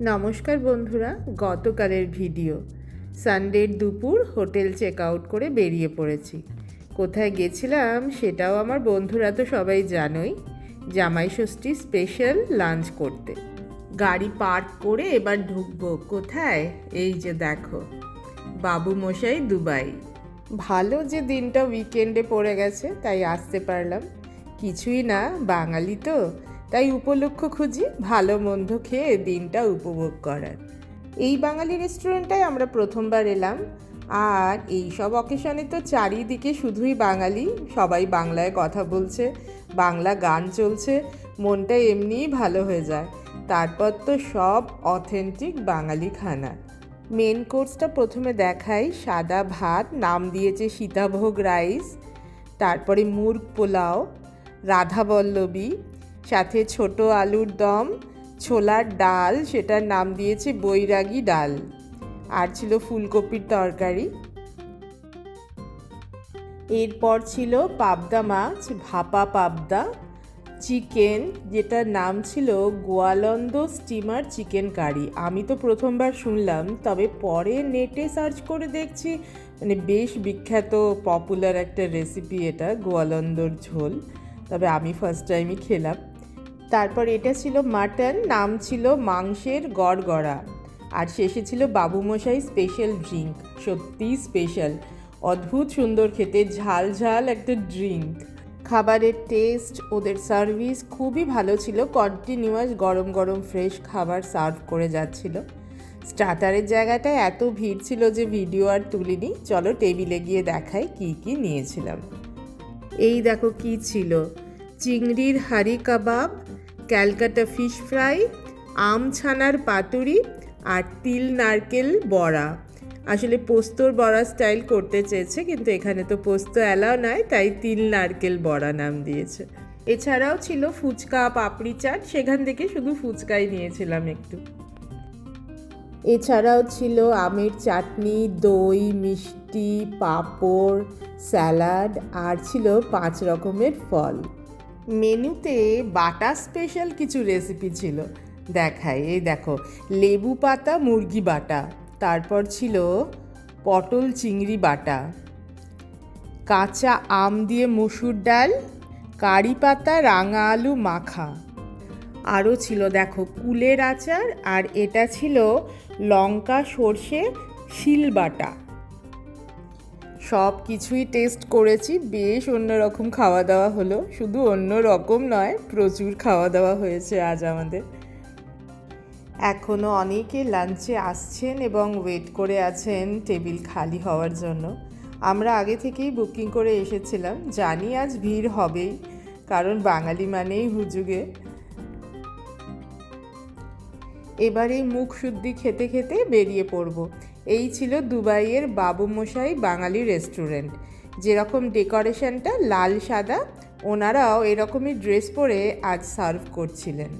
নমস্কার বন্ধুরা, গতকালের ভিডিও। সানডের দুপুর হোটেল চেক আউট করে বেরিয়ে পড়েছি। কোথায় গেছিলাম সেটাও আমার বন্ধুরা তো সবাই জানোই। জামাই ষষ্ঠী স্পেশাল লাঞ্চ করতে। গাড়ি পার্ক করে এবার ঢুকবো কোথায়? এই যে দেখো বাবু মশাই দুবাই। ভালো যে দিনটা উইকেন্ডে পড়ে গেছে, তাই আসতে পারলাম। কিছুই না, বাঙালি তো। তাই উপলক্ষ খুঁজি ভালো মন্দ খেয়ে দিনটা উপভোগ করার। এই বাঙালি রেস্টুরেন্টটায় আমরা প্রথমবার এলাম। আর এই সব অকেশনে তো চারিদিকে শুধুই বাঙালি, সবাই বাংলায় কথা বলছে, বাংলা গান চলছে, মনটা এমনিই ভালো হয়ে যায়। তারপর তো সব অথেন্টিক বাঙালি খানা মেন কোর্সটা প্রথমে দেখাই, সাদা ভাত, নাম দিয়েছে সীতাভোগ রাইস, তারপরে মুরগ পোলাও রাধাবল্লবী সাথে ছোট আলুর দম, ছোলার ডাল, সেটার নাম দিয়েছে বৈরাগী ডাল। আর ছিল ফুলকপির তরকারি। এরপর ছিল পাবদা মাছ, ভাপা পাবদা, চিকেন, যেটার নাম ছিল গোয়ালন্দ স্টিমার চিকেন কারি। আমি তো প্রথমবার শুনলাম, তবে পরে নেটে সার্চ করে দেখছি মানে বেশ বিখ্যাত, পপুলার একটা রেসিপি এটা, গোয়ালন্দর ঝোল। তবে আমি ফার্স্ট টাইমই খেলাম। তারপর এটা ছিল মাটন, নাম ছিল মাংসের গড়গড়া। আর শেষে ছিল বাবুমশাই স্পেশাল ড্রিঙ্ক সত্যিই স্পেশাল অদ্ভুত সুন্দর খেতে, ঝাল ঝাল একটা ড্রিঙ্ক খাবারের টেস্ট ওদের সার্ভিস খুবই ভালো ছিল। কন্টিনিউয়াস গরম গরম ফ্রেশ খাবার সার্ভ করে যাচ্ছিল। স্টার্টারের জায়গাটায় এত ভিড় ছিল যে ভিডিও আর তুলিনি। চলো টেবিলে গিয়ে দেখাই কি কি নিয়েছিলাম। এই দেখো কি ছিল। চিংড়ির হাড়ি কাবাব ক্যালকাটা ফিশ ফ্রাই, আম ছানার পাতুরি আর তিল নারকেল বড়া। আসলে পোস্তর বড়া স্টাইল করতে চেয়েছে, কিন্তু এখানে তো পোস্ত অ্যালাও নয় তাই তিল নারকেল বড়া নাম দিয়েছে। এছাড়াও ছিল ফুচকা, পাপড়ি চাট, সেখান থেকে শুধু ফুচকাই নিয়েছিলাম একটু। এছাড়াও ছিল আমের চাটনি, দই, মিষ্টি, পাঁপড়, স্যালাড, আর ছিল পাঁচ রকমের ফল। মেনুতে বাটা স্পেশাল কিছু রেসিপি ছিল। দেখাই, এই দেখো, লেবু পাতা, মুরগি বাটা, তারপর ছিল পটল চিংড়ি বাটা, কাঁচা আম দিয়ে মসুর ডাল, কারি পাতা, রাঙা আলু, মাখা। আরও ছিল, দেখো, কুলের আচার, আর এটা ছিল লঙ্কা, সর্ষে শিলবাটা সব কিছুই টেস্ট করেছি, বেশ অন্যরকম খাওয়া দাওয়া হলো। শুধু অন্য রকম নয়, প্রচুর খাওয়া দাওয়া হয়েছে আজ আমাদের। এখনও অনেকে লাঞ্চে আসছেন এবং ওয়েট করে আছেন টেবিল খালি হওয়ার জন্য। আমরা আগে থেকেই বুকিং করে এসেছিলাম। জানি আজ ভিড় হবেই, কারণ বাঙালি মানেই হুজুগে। এবার এই মুখ শুদ্ধি খেতে খেতে বেরিয়ে পড়ব। এই ছিল দুবাইয়ের বাবু মশাই বাঙালি রেস্টুরেন্ট। যেরকম ডেকোরেশনটা লাল সাদা, ওনারাও এরকমই ড্রেস পরে আজ সার্ভ করছিলেন।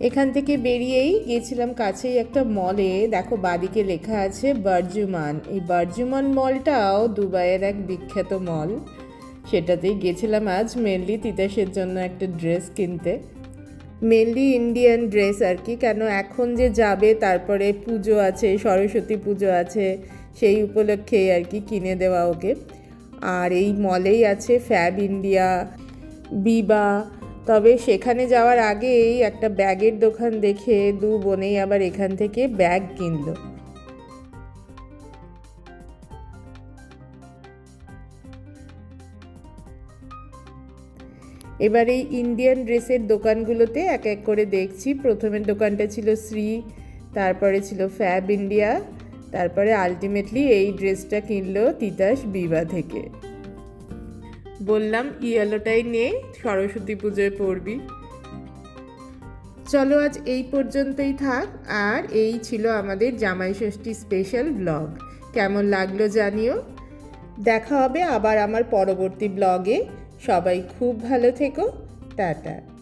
এখান থেকে বেরিয়েই গেছিলাম কাছেই একটা মলে। দেখো বাদিকে লেখা আছে বার্জুমান। এই বার্জুমান মলটাও দুবাইয়ের এক বিখ্যাত মল। সেটাতেই গেছিলাম আজ মেনলি তিতাসের জন্য একটা ড্রেস কিনতে। মেনলি ইন্ডিয়ান ড্রেস আর কি, কেন এখন যে যাবে, তারপরে পুজো আছে, সরস্বতী পুজো আছে, সেই উপলক্ষে আর কি কিনে দেওয়া ওকে। আর এই মলেই আছে ফ্যাব ইন্ডিয়া বিবা তবে সেখানে যাওয়ার আগে এই একটা ব্যাগের দোকান দেখে দু বোনেই আবার এখান থেকে ব্যাগ কিনলো। এবার এই ইন্ডিয়ান ড্রেসের দোকানগুলোতে এক এক করে দেখছি। প্রথমের দোকানটা ছিল শ্রী, তারপরে ছিল ফ্যাব ইন্ডিয়া তারপরে আলটিমেটলি এই ড্রেসটা কিনলো তিতাস বিবা থেকে। বললাম, ইয়েলোটাই নে, সরস্বতী পুজোয় পড়বি চলো আজ এই পর্যন্তই থাক, আর এই ছিল আমাদের জামাই ষষ্ঠী স্পেশাল ব্লগ কেমন লাগল জানিও। দেখা হবে আবার আমার পরবর্তী ব্লগে সবাই খুব ভালো থেকো টাটা।